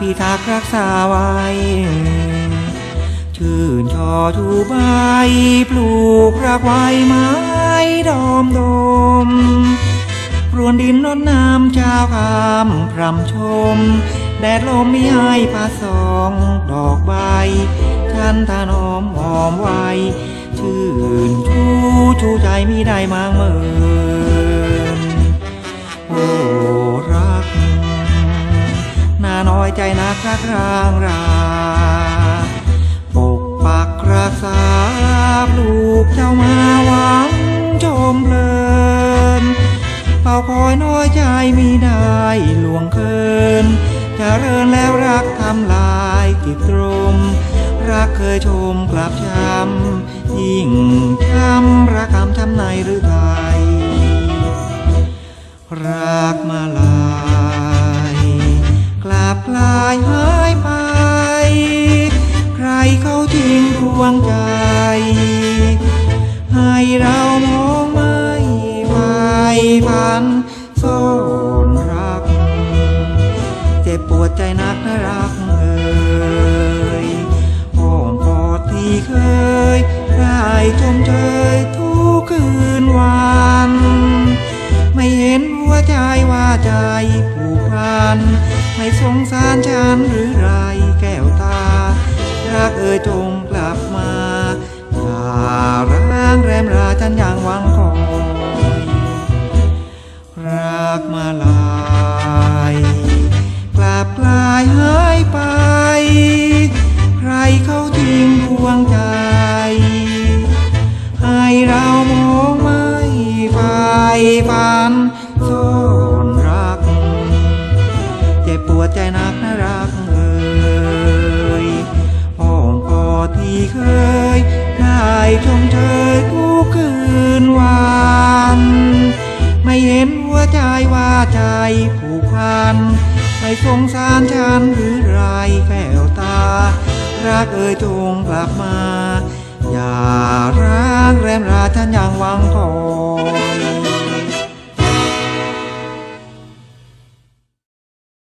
พิทักษ์รักษาไว้ ชื่นชอทูใบปลูกรักไว้ไม้ดอมดมรวนดินรดน้ำเช้าคำพรำชม แดดลมมีให้ผาสองดอกใบ ฉันทานอมหอมไว้ ชื่นชูชูใจมีได้มางเมินโอ้ รักรักรางราปกปักรักษาลูกเจ้ามาหวังชมเพลินเป่าคอยน้อยใจมีได้หลวงเคินจะเริญแล้วรักทำลายกิตรม รักเคยชมกลับช้ำยิ่งช้ำระกคำช้ำในหรือไทยรักมาลา ทิ้งดวงใจ ให้เรามองไม่ไปพันซ่อนรัก เจ็บปวดใจนักนะรักเอ่ยอ้อมกอดที่เคยได้ชมเชยทุกคืนวัน ไม่เห็นหัวใจว่าใจผูกพัน ไม่สงสารฉันหรือไรแก้วตา รักเอ่ยจงกลับมาอย่าร้างแรมราฉันยังหวังคอยรักมาลายกลับกลายหายไป ใครเขาทิ้งดวงใจ ให้เรามองไม่ไปฝันซ่อนรัก เจ็บปวดใจนักนะรัก ดที่เคยได้ชมเชยทุกคืนวันไม่เห็นหัวใจว่าใจผูกพันไม่สงสารฉันหรือไรแก้วตา รักเอ่ยจงกลับมา อย่าร้างแรมราฉันอยังหวังคอ